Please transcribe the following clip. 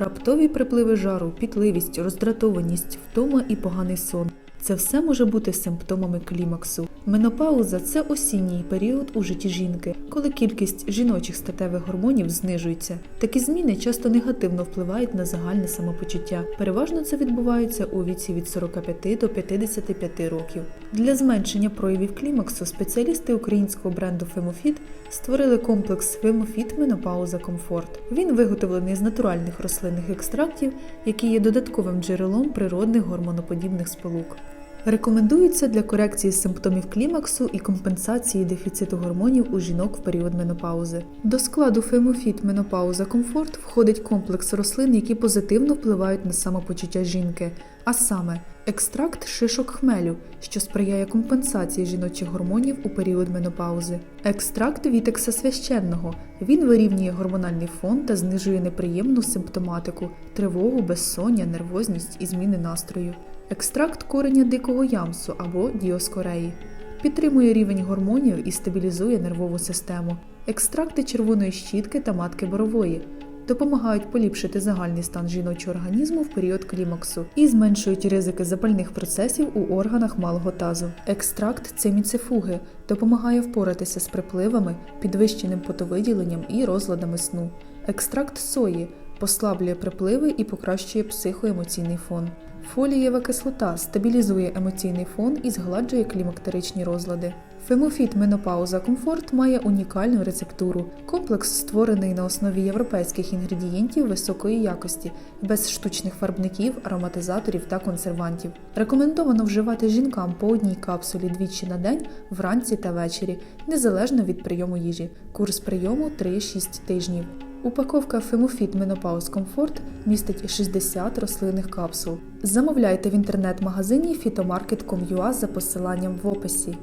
Раптові припливи жару, пітливість, роздратованість, втома і поганий сон. Це все може бути симптомами клімаксу. Менопауза це осінній період у житті жінки, коли кількість жіночих статевих гормонів знижується. Такі зміни часто негативно впливають на загальне самопочуття. Переважно це відбувається у віці від 45 до 55 років. Для зменшення проявів клімаксу спеціалісти українського бренду Фемофіт створили комплекс Фемофіт Менопауза Комфорт. Він виготовлений з натуральних рослинних екстрактів, які є додатковим джерелом природних гормоноподібних сполук. Рекомендується для корекції симптомів клімаксу і компенсації дефіциту гормонів у жінок в період менопаузи. До складу Фемофіт Менопауза Комфорт входить комплекс рослин, які позитивно впливають на самопочуття жінки, а саме екстракт шишок хмелю, що сприяє компенсації жіночих гормонів у період менопаузи, екстракт вітекса священного. Він вирівнює гормональний фон та знижує неприємну симптоматику, тривогу, безсоння, нервозність і зміни настрою. Екстракт кореня дикого ямсу або діоскореї. Підтримує рівень гормонів і стабілізує нервову систему. Екстракти червоної щітки та матки борової допомагають поліпшити загальний стан жіночого організму в період клімаксу і зменшують ризики запальних процесів у органах малого тазу. Екстракт циміцефуги допомагає впоратися з припливами, підвищеним потовиділенням і розладами сну. Екстракт сої послаблює припливи і покращує психоемоційний фон. Фолієва кислота стабілізує емоційний фон і згладжує клімактеричні розлади. Фемофіт Менопауза Комфорт має унікальну рецептуру. Комплекс створений на основі європейських інгредієнтів високої якості, без штучних фарбників, ароматизаторів та консервантів. Рекомендовано вживати жінкам по одній капсулі двічі на день, вранці та ввечері, незалежно від прийому їжі. Курс прийому 3-6 тижнів. Упаковка Фемофіт Менопауз Комфорт містить 60 рослинних капсул. Замовляйте в інтернет-магазині phytomarket.com.ua за посиланням в описі.